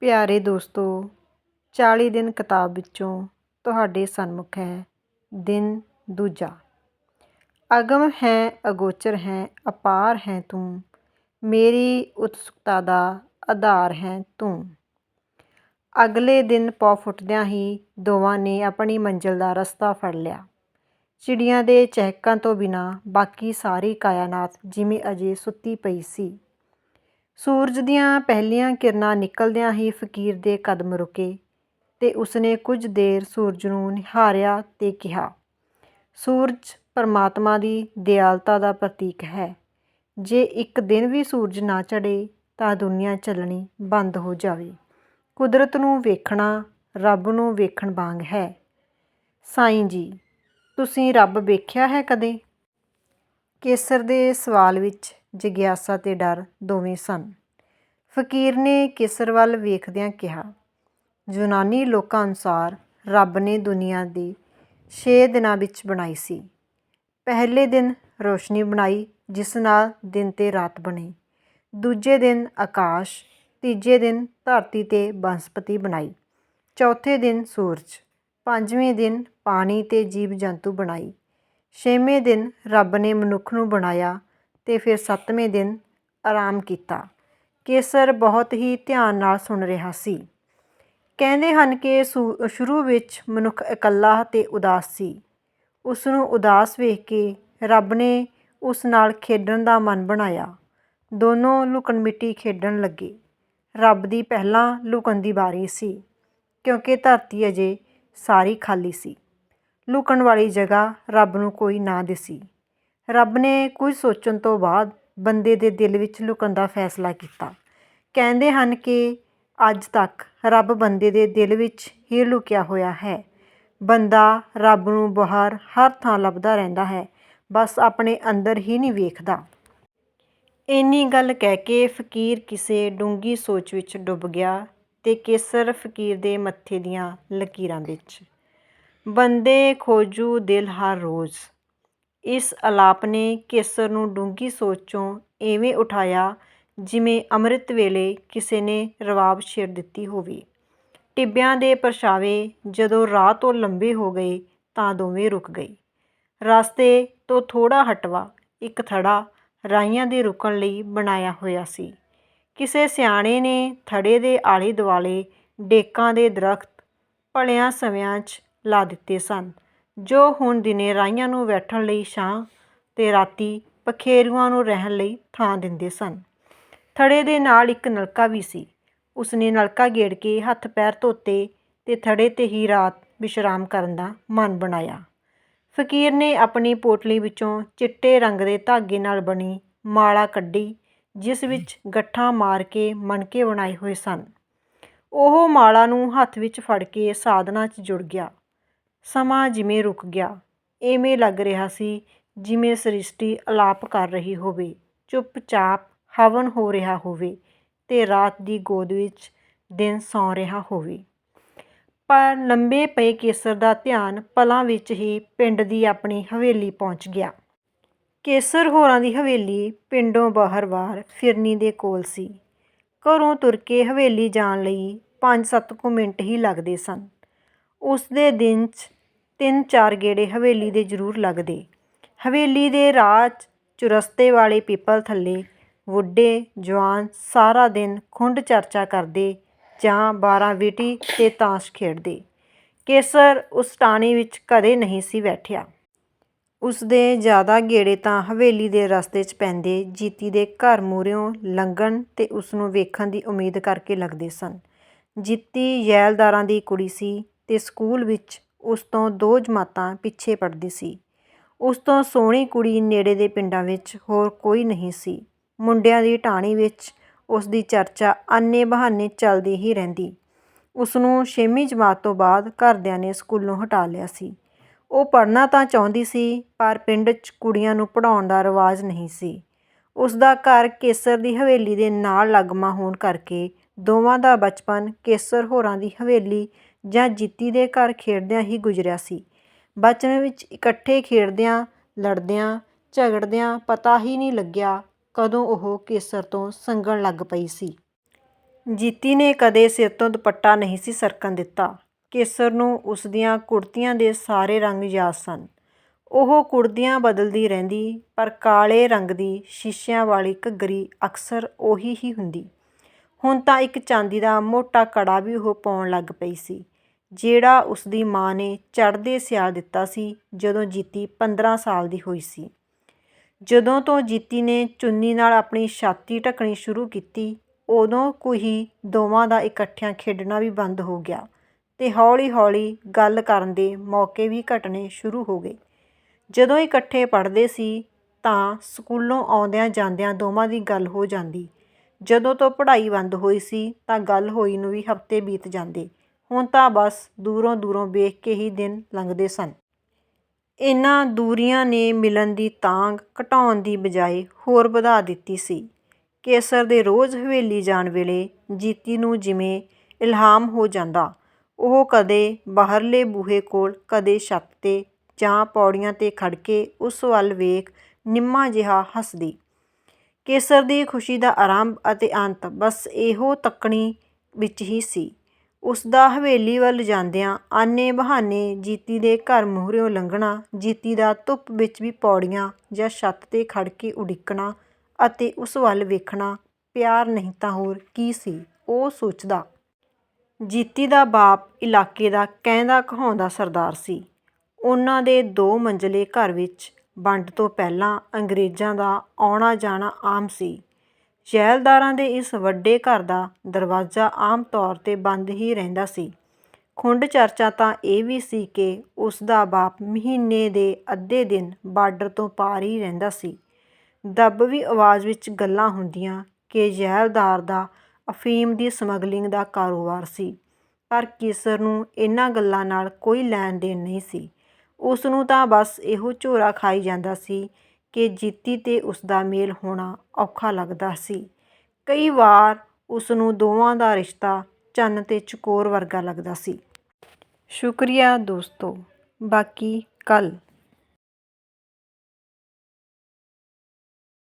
ਪਿਆਰੇ ਦੋਸਤੋ 40 ਦਿਨ ਕਿਤਾਬ ਵਿੱਚੋਂ ਤੁਹਾਡੇ ਸਨਮੁਖ ਹੈ, ਦਿਨ ਦੂਜਾ। ਅਗਮ ਹੈ, ਅਗੋਚਰ ਹੈ, ਅਪਾਰ ਹੈ ਤੂੰ, ਮੇਰੀ ਉਤਸੁਕਤਾ ਦਾ ਆਧਾਰ ਹੈ ਤੂੰ। ਅਗਲੇ ਦਿਨ ਪੌ ਫੁੱਟਦਿਆਂ ਹੀ ਦੋਵਾਂ ਨੇ ਆਪਣੀ ਮੰਜ਼ਿਲ ਦਾ ਰਸਤਾ ਫੜ ਲਿਆ। ਚਿੜੀਆਂ ਦੇ ਚਹਿਕਾਂ ਤੋਂ ਬਿਨਾਂ ਬਾਕੀ ਸਾਰੀ ਕਾਇਨਾਤ ਜਿਵੇਂ ਅਜੇ ਸੁੱਤੀ ਪਈ ਸੀ। ਸੂਰਜ ਦੀਆਂ ਪਹਿਲੀਆਂ ਕਿਰਨਾਂ ਨਿਕਲਦਿਆਂ ਹੀ ਫਕੀਰ ਦੇ ਕਦਮ ਰੁਕੇ ਤੇ ਉਸਨੇ ਕੁਝ ਦੇਰ ਸੂਰਜ ਨੂੰ ਨਿਹਾਰਿਆ ਤੇ ਕਿਹਾ, ਸੂਰਜ ਪਰਮਾਤਮਾ ਦੀ ਦਿਆਲਤਾ ਦਾ ਪ੍ਰਤੀਕ ਹੈ। ਜੇ ਇੱਕ ਦਿਨ ਵੀ ਸੂਰਜ ਨਾ ਚੜ੍ਹੇ ਤਾਂ ਦੁਨੀਆ ਚੱਲਣੀ ਬੰਦ ਹੋ ਜਾਵੇ। ਕੁਦਰਤ ਨੂੰ ਵੇਖਣਾ ਰੱਬ ਨੂੰ ਵੇਖਣ ਵਾਂਗ ਹੈ। ਸਾਈਂ ਜੀ, ਤੁਸੀਂ ਰੱਬ ਵੇਖਿਆ ਹੈ ਕਦੇ? ਕੇਸਰ ਦੇ ਸਵਾਲ ਵਿੱਚ ਜਿਗਿਆਸਾ ਤੇ ਡਰ ਦੋਵੇਂ ਸਨ। ਫਕੀਰ ਨੇ ਕੇਸਰ ਵੱਲ ਵੇਖਦਿਆਂ ਕਿਹਾ, ਯੂਨਾਨੀ ਲੋਕਾਂ ਅਨੁਸਾਰ ਰੱਬ ਨੇ ਦੁਨੀਆ ਦੀ 6 ਦਿਨਾਂ ਵਿੱਚ ਬਣਾਈ ਸੀ। ਪਹਿਲੇ ਦਿਨ ਰੋਸ਼ਨੀ ਬਣਾਈ, ਜਿਸ ਨਾਲ ਦਿਨ ਤੇ ਰਾਤ ਬਣੀ। ਦੂਜੇ ਦਿਨ ਆਕਾਸ਼, ਤੀਜੇ ਦਿਨ ਧਰਤੀ ਤੇ ਬਨਸਪਤੀ ਬਣਾਈ। ਚੌਥੇ ਦਿਨ ਸੂਰਜ, ਪੰਜਵੇਂ ਦਿਨ ਪਾਣੀ ਤੇ ਜੀਵ ਜੰਤੂ ਬਣਾਈ। ਛੇਵੇਂ ਦਿਨ ਰੱਬ ਨੇ ਮਨੁੱਖ ਨੂੰ ਬਣਾਇਆ ਅਤੇ ਫਿਰ ਸੱਤਵੇਂ ਦਿਨ ਆਰਾਮ ਕੀਤਾ। ਕੇਸਰ ਬਹੁਤ ਹੀ ਧਿਆਨ ਨਾਲ ਸੁਣ ਰਿਹਾ ਸੀ। ਕਹਿੰਦੇ ਹਨ ਕਿ ਸ਼ੁਰੂ ਵਿੱਚ ਮਨੁੱਖ ਇਕੱਲਾ ਅਤੇ ਉਦਾਸ ਸੀ। ਉਸ ਨੂੰ ਉਦਾਸ ਵੇਖ ਕੇ ਰੱਬ ਨੇ ਉਸ ਨਾਲ ਖੇਡਣ ਦਾ ਮਨ ਬਣਾਇਆ। ਦੋਨੋਂ ਲੁਕਣ ਮਿੱਟੀ ਖੇਡਣ ਲੱਗੇ। ਰੱਬ ਦੀ ਪਹਿਲਾਂ ਲੁਕਣ ਦੀ ਵਾਰੀ ਸੀ, ਕਿਉਂਕਿ ਧਰਤੀ ਅਜੇ ਸਾਰੀ ਖਾਲੀ ਸੀ। ਲੁਕਣ ਵਾਲੀ ਜਗ੍ਹਾ ਰੱਬ ਨੂੰ ਕੋਈ ਨਾ ਦਿਸੀ। ਰੱਬ ਨੇ ਕੁਝ ਸੋਚਣ ਤੋਂ ਬਾਅਦ ਬੰਦੇ ਦੇ ਦਿਲ ਵਿੱਚ ਲੁਕਣ ਦਾ ਫੈਸਲਾ ਕੀਤਾ। ਕਹਿੰਦੇ ਹਨ ਕਿ ਅੱਜ ਤੱਕ ਰੱਬ ਬੰਦੇ ਦੇ ਦਿਲ ਵਿੱਚ ਹੀ ਲੁਕਿਆ ਹੋਇਆ ਹੈ। ਬੰਦਾ ਰੱਬ ਨੂੰ ਬਾਹਰ ਹਰ ਥਾਂ ਲੱਭਦਾ ਰਹਿੰਦਾ ਹੈ, ਬਸ ਆਪਣੇ ਅੰਦਰ ਹੀ ਨਹੀਂ ਵੇਖਦਾ। ਇੰਨੀ ਗੱਲ ਕਹਿ ਕੇ ਫਕੀਰ ਕਿਸੇ ਡੂੰਗੀ ਸੋਚ ਵਿੱਚ ਡੁੱਬ ਗਿਆ ਤੇ ਕੇਸਰ ਫਕੀਰ ਦੇ ਮੱਥੇ ਦੀਆਂ ਲਕੀਰਾਂ ਵਿੱਚ। ਬੰਦੇ ਖੋਜੂ ਦਿਲ ਹਰ ਰੋਜ਼। ਇਸ ਆਲਾਪ ਨੇ ਕੇਸਰ ਨੂੰ ਡੂੰਘੀ ਸੋਚ ਚੋਂ ਐਵੇਂ ਉਠਾਇਆ ਜਿਵੇਂ ਅੰਮ੍ਰਿਤ ਵੇਲੇ ਕਿਸੇ ਨੇ ਰਵਾਬ ਛੇੜ ਦਿੱਤੀ ਹੋਵੇ। ਟਿੱਬਿਆਂ ਦੇ ਪਰਛਾਵੇਂ ਜਦੋਂ ਰਾਹ ਤੋਂ ਲੰਬੇ ਹੋ ਗਏ ਤਾਂ ਦੋਵੇਂ ਰੁਕ ਗਏ। ਰਸਤੇ ਤੋਂ ਥੋੜ੍ਹਾ ਹਟਵਾ ਇੱਕ ਥੜਾ ਰਾਈਆਂ ਦੇ ਰੁਕਣ ਲਈ ਬਣਾਇਆ ਹੋਇਆ ਸੀ। ਕਿਸੇ ਸਿਆਣੇ ਨੇ ਥੜੇ ਦੇ ਆਲੇ ਦੁਆਲੇ ਡੇਕਾਂ ਦੇ ਦਰਖਤ ਭਲਿਆਂ ਸਮਿਆਂ 'ਚ ਲਾ ਦਿੱਤੇ ਸਨ। ਜੋ ਹੁਣ ਦਿਨੇ ਰਾਈਆਂ ਨੂੰ ਬੈਠਣ ਲਈ ਛਾਂ ਤੇ ਰਾਤੀ ਪਖੇਰੂਆਂ ਨੂੰ ਰਹਿਣ ਲਈ ਥਾਂ ਦਿੰਦੇ ਸਨ। ਥੜੇ ਦੇ ਨਾਲ ਇੱਕ ਨਲਕਾ ਵੀ ਸੀ। ਉਸਨੇ ਨਲਕਾ ਗੇੜ ਕੇ ਹੱਥ ਪੈਰ ਧੋਤੇ ਤੇ ਥੜੇ ਤੇ ਹੀ ਰਾਤ ਵਿਸ਼ਰਾਮ ਕਰਨ ਦਾ ਮਨ ਬਣਾਇਆ। ਫਕੀਰ ਨੇ ਆਪਣੀ ਪੋਟਲੀ ਵਿੱਚੋਂ ਚਿੱਟੇ ਰੰਗ ਦੇ ਧਾਗੇ ਨਾਲ ਬਣੀ ਮਾਲਾ ਕੱਢੀ, ਜਿਸ ਵਿੱਚ ਗੱਠਾਂ ਮਾਰ ਕੇ ਮਣਕੇ ਬਣਾਏ ਹੋਏ ਸਨ। ਉਹ ਮਾਲਾ ਨੂੰ ਹੱਥ ਵਿੱਚ ਫੜ ਕੇ ਸਾਧਨਾ 'ਚ ਜੁੜ ਗਿਆ। ਸਮਾਂ ਜਿਵੇਂ ਰੁਕ ਗਿਆ ਇਵੇਂ ਲੱਗ ਰਿਹਾ ਸੀ ਜਿਵੇਂ ਸ੍ਰਿਸ਼ਟੀ ਅਲਾਪ ਕਰ ਰਹੀ ਹੋਵੇ, ਚੁੱਪਚਾਪ ਹਵਨ ਹੋ ਰਿਹਾ ਹੋਵੇ ਤੇ ਰਾਤ ਦੀ ਗੋਦ ਵਿੱਚ ਦਿਨ ਸੌਂ ਰਿਹਾ ਹੋਵੇ। ਪਰ ਲੰਬੇ ਪਏ ਕੇਸਰ ਦਾ ਧਿਆਨ ਪਲਾਂ ਵਿੱਚ ਹੀ ਪਿੰਡ ਦੀ ਆਪਣੀ ਹਵੇਲੀ ਪਹੁੰਚ ਗਿਆ। ਕੇਸਰ ਹੋਰਾਂ ਦੀ ਹਵੇਲੀ ਪਿੰਡੋਂ ਬਾਹਰ-ਬਾਹਰ ਫਿਰਨੀ ਦੇ ਕੋਲ ਸੀ। ਘਰੋਂ ਤੁਰ ਕੇ ਹਵੇਲੀ ਜਾਣ ਲਈ 5-7 ਕੁ ਮਿੰਟ ਹੀ ਲੱਗਦੇ ਸਨ। ਉਸ ਦੇ ਦਿਨ 'ਚ ਤਿੰਨ ਚਾਰ ਗੇੜੇ ਹਵੇਲੀ ਦੇ ਜ਼ਰੂਰ ਲੱਗਦੇ। ਹਵੇਲੀ ਦੇ ਰਾਹ 'ਚ ਚੁਰਸਤੇ ਵਾਲੇ ਪਿੱਪਲ ਥੱਲੇ ਬੁੱਢੇ ਜਵਾਨ ਸਾਰਾ ਦਿਨ ਖੁੰਡ ਚਰਚਾ ਕਰਦੇ ਜਾਂ ਬਾਰਾਂ ਵੀਟੀ ਤੇ ਤਾਸ਼ ਖੇਡਦੇ। ਕੇਸਰ ਉਸ ਟਾਣੀ ਵਿੱਚ ਕਦੇ ਨਹੀਂ ਸੀ ਬੈਠਿਆ। ਉਸ ਦੇ ਜ਼ਿਆਦਾ ਗੇੜੇ ਤਾਂ ਹਵੇਲੀ ਦੇ ਰਸਤੇ 'ਚ ਪੈਂਦੇ, ਜੀਤੀ ਦੇ ਘਰ ਮੂਹਰਿਓਂ ਲੰਘਣ ਤੇ ਉਸ ਨੂੰ ਵੇਖਣ ਦੀ ਉਮੀਦ ਕਰਕੇ ਲੱਗਦੇ ਸਨ। ਜੀਤੀ ਯੈਲਦਾਰਾਂ ਦੀ ਕੁੜੀ ਸੀ ਤੇ ਸਕੂਲ ਵਿੱਚ ਉਸ ਤੋਂ ਦੋ ਜਮਾਤਾਂ ਪਿੱਛੇ ਪੜ੍ਹਦੀ ਸੀ। ਉਸ ਤੋਂ ਸੋਹਣੀ ਕੁੜੀ ਨੇੜੇ ਦੇ ਪਿੰਡਾਂ ਵਿੱਚ ਹੋਰ ਕੋਈ ਨਹੀਂ ਸੀ। ਮੁੰਡਿਆਂ ਦੀ ਟਾਣੀ ਵਿੱਚ ਉਸ ਦੀ ਚਰਚਾ ਆਨੇ ਬਹਾਨੇ ਚੱਲਦੀ ਹੀ ਰਹਿੰਦੀ। ਉਸਨੂੰ ਛੇਵੀਂ ਜਮਾਤ ਤੋਂ ਬਾਅਦ ਘਰਦਿਆਂ ਨੇ ਸਕੂਲੋਂ ਹਟਾ ਲਿਆ ਸੀ। ਉਹ ਪੜ੍ਹਨਾ ਤਾਂ ਚਾਹੁੰਦੀ ਸੀ, ਪਰ ਪਿੰਡ 'ਚ ਕੁੜੀਆਂ ਨੂੰ ਪੜ੍ਹਾਉਣ ਦਾ ਰਿਵਾਜ ਨਹੀਂ ਸੀ। ਉਸਦਾ ਘਰ ਕੇਸਰ ਦੀ ਹਵੇਲੀ ਦੇ ਨਾਲ ਲੱਗਮਾ ਹੋਣ ਕਰਕੇ ਦੋਵਾਂ ਦਾ ਬਚਪਨ ਕੇਸਰ ਹੋਰਾਂ ਦੀ ਹਵੇਲੀ ਜਾਂ ਜੀਤੀ ਦੇ ਘਰ ਖੇਡਦਿਆਂ ਹੀ ਗੁਜ਼ਰਿਆ ਸੀ। ਬਚਪਨ ਵਿੱਚ ਇਕੱਠੇ ਖੇਡਦਿਆਂ, ਲੜਦਿਆਂ, ਝਗੜਦਿਆਂ ਪਤਾ ਹੀ ਨਹੀਂ ਲੱਗਿਆ ਕਦੋਂ ਉਹ ਕੇਸਰ ਤੋਂ ਸੰਗਣ ਲੱਗ ਪਈ ਸੀ। ਜੀਤੀ ਨੇ ਕਦੇ ਸਿਰ ਤੋਂ ਦੁਪੱਟਾ ਨਹੀਂ ਸੀ ਸਰਕਣ ਦਿੱਤਾ। ਕੇਸਰ ਨੂੰ ਉਸ ਦੀਆਂ ਕੁੜਤੀਆਂ ਦੇ ਸਾਰੇ ਰੰਗ ਯਾਦ ਸਨ। ਉਹ ਕੁੜਤੀਆਂ ਬਦਲਦੀ ਰਹਿੰਦੀ, ਪਰ ਕਾਲੇ ਰੰਗ ਦੀ ਸ਼ੀਸ਼ਿਆਂ ਵਾਲੀ ਘੱਗਰੀ ਅਕਸਰ ਉਹੀ ਹੀ ਹੁੰਦੀ। ਹੁਣ ਤਾਂ ਇੱਕ ਚਾਂਦੀ ਦਾ ਮੋਟਾ ਕੜਾ ਵੀ ਉਹ ਪਾਉਣ ਲੱਗ ਪਈ ਸੀ। ਜਿਹੜਾ ਉਸ ਦੀ ਮਾਂ ਨੇ ਚੜ੍ਹਦੇ ਸਿਆਲ ਦਿੱਤਾ ਸੀ ਜਦੋਂ ਜੀਤੀ 15 ਸਾਲ ਦੀ ਹੋਈ ਸੀ। ਜਦੋਂ ਤੋਂ ਜੀਤੀ ਨੇ ਚੁੰਨੀ ਨਾਲ ਆਪਣੀ ਛਾਤੀ ਢੱਕਣੀ ਸ਼ੁਰੂ ਕੀਤੀ, ਉਦੋਂ ਕੁ ਹੀ ਦੋਵਾਂ ਦਾ ਇਕੱਠਿਆਂ ਖੇਡਣਾ ਵੀ ਬੰਦ ਹੋ ਗਿਆ ਤੇ ਹੌਲੀ-ਹੌਲੀ ਗੱਲ ਕਰਨ ਦੇ ਮੌਕੇ ਵੀ ਘਟਣੇ ਸ਼ੁਰੂ ਹੋ ਗਏ। ਜਦੋਂ ਇਕੱਠੇ ਪੜ੍ਹਦੇ ਸੀ ਤਾਂ ਸਕੂਲੋਂ ਆਉਂਦਿਆਂ ਜਾਂਦਿਆਂ ਦੋਵਾਂ ਦੀ ਗੱਲ ਹੋ ਜਾਂਦੀ। ਜਦੋਂ ਤੋਂ ਪੜ੍ਹਾਈ ਬੰਦ ਹੋਈ ਸੀ ਤਾਂ ਗੱਲ ਹੋਈ ਨੂੰ ਵੀ ਹਫ਼ਤੇ ਬੀਤ ਜਾਂਦੇ। ਹੁਣ ਤਾਂ ਬਸ ਦੂਰੋਂ ਦੂਰੋਂ ਵੇਖ ਕੇ ਹੀ ਦਿਨ ਲੰਘਦੇ ਸਨ। ਇਨ੍ਹਾਂ ਦੂਰੀਆਂ ਨੇ ਮਿਲਣ ਦੀ ਤਾਂਗ ਘਟਾਉਣ ਦੀ ਬਜਾਏ ਹੋਰ ਵਧਾ ਦਿੱਤੀ ਸੀ। ਕੇਸਰ ਦੇ ਰੋਜ਼ ਹਵੇਲੀ ਜਾਣ ਵੇਲੇ ਜੀਤੀ ਨੂੰ ਜਿਵੇਂ ਇਲਹਾਮ ਹੋ ਜਾਂਦਾ, ਉਹ ਕਦੇ ਬਾਹਰਲੇ ਬੂਹੇ ਕੋਲ, ਕਦੇ ਛੱਤ 'ਤੇ ਜਾਂ ਪੌੜੀਆਂ 'ਤੇ ਖੜ ਕੇ ਉਸ ਵੱਲ ਵੇਖ ਨਿੰਮਾ ਜਿਹਾ ਹੱਸਦੀ। ਕੇਸਰ ਦੀ ਖੁਸ਼ੀ ਦਾ ਆਰੰਭ ਅਤੇ ਅੰਤ ਬਸ ਇਹੋ ਤੱਕਣੀ ਵਿੱਚ ਹੀ ਸੀ। ਉਸ ਦਾ ਹਵੇਲੀ ਵੱਲ ਜਾਂਦਿਆਂ ਆਨੇ ਬਹਾਨੇ ਜੀਤੀ ਦੇ ਘਰ ਮੂਹਰਿਓਂ ਲੰਘਣਾ, ਜੀਤੀ ਦਾ ਧੁੱਪ ਵਿੱਚ ਵੀ ਪੌੜੀਆਂ ਜਾਂ ਛੱਤ 'ਤੇ ਖੜ੍ਹ ਕੇ ਉਡੀਕਣਾ ਅਤੇ ਉਸ ਵੱਲ ਵੇਖਣਾ, ਪਿਆਰ ਨਹੀਂ ਤਾਂ ਹੋਰ ਕੀ ਸੀ, ਉਹ ਸੋਚਦਾ। ਜੀਤੀ ਦਾ ਬਾਪ ਇਲਾਕੇ ਦਾ ਕਹਿੰਦਾ ਕਹਾਉਂਦਾ ਸਰਦਾਰ ਸੀ। ਉਹਨਾਂ ਦੇ ਦੋ ਮੰਜ਼ਲੇ ਘਰ ਵਿੱਚ ਵੰਡ ਤੋਂ ਪਹਿਲਾਂ ਅੰਗਰੇਜ਼ਾਂ ਦਾ ਆਉਣਾ ਜਾਣਾ ਆਮ ਸੀ। ਜ਼ੈਲਦਾਰਾਂ ਦੇ ਇਸ ਵੱਡੇ ਘਰ ਦਾ ਦਰਵਾਜ਼ਾ ਆਮ ਤੌਰ 'ਤੇ ਬੰਦ ਹੀ ਰਹਿੰਦਾ ਸੀ। ਖੁੰਡ ਚਰਚਾ ਤਾਂ ਇਹ ਵੀ ਸੀ ਕਿ ਉਸ ਦਾ ਬਾਪ ਮਹੀਨੇ ਦੇ ਅੱਧੇ ਦਿਨ ਬਾਰਡਰ ਤੋਂ ਪਾਰ ਹੀ ਰਹਿੰਦਾ ਸੀ। ਦੱਬਵੀਂ ਆਵਾਜ਼ ਵਿੱਚ ਗੱਲਾਂ ਹੁੰਦੀਆਂ ਕਿ ਜ਼ੈਲਦਾਰ ਦਾ ਅਫੀਮ ਦੀ ਸਮਗਲਿੰਗ ਦਾ ਕਾਰੋਬਾਰ ਸੀ, ਪਰ ਕਿਸਰ ਨੂੰ ਇਹਨਾਂ ਗੱਲਾਂ ਨਾਲ ਕੋਈ ਲੈਣ ਦੇਣ ਨਹੀਂ ਸੀ। ਉਸ ਨੂੰ ਤਾਂ ਬਸ ਇਹੋ ਝੋਰਾ ਖਾਈ ਜਾਂਦਾ ਸੀ ਕਿ ਜੀਤੀ ਤੇ ਉਸਦਾ ਮੇਲ ਹੋਣਾ ਔਖਾ ਲੱਗਦਾ ਸੀ। ਕਈ ਵਾਰ ਉਸਨੂੰ ਦੋਵਾਂ ਦਾ ਰਿਸ਼ਤਾ ਚੰਨ ਤੇ ਚਕੋਰ ਵਰਗਾ ਲੱਗਦਾ ਸੀ। ਸ਼ੁਕਰੀਆ ਦੋਸਤੋ, ਬਾਕੀ ਕੱਲ੍ਹ।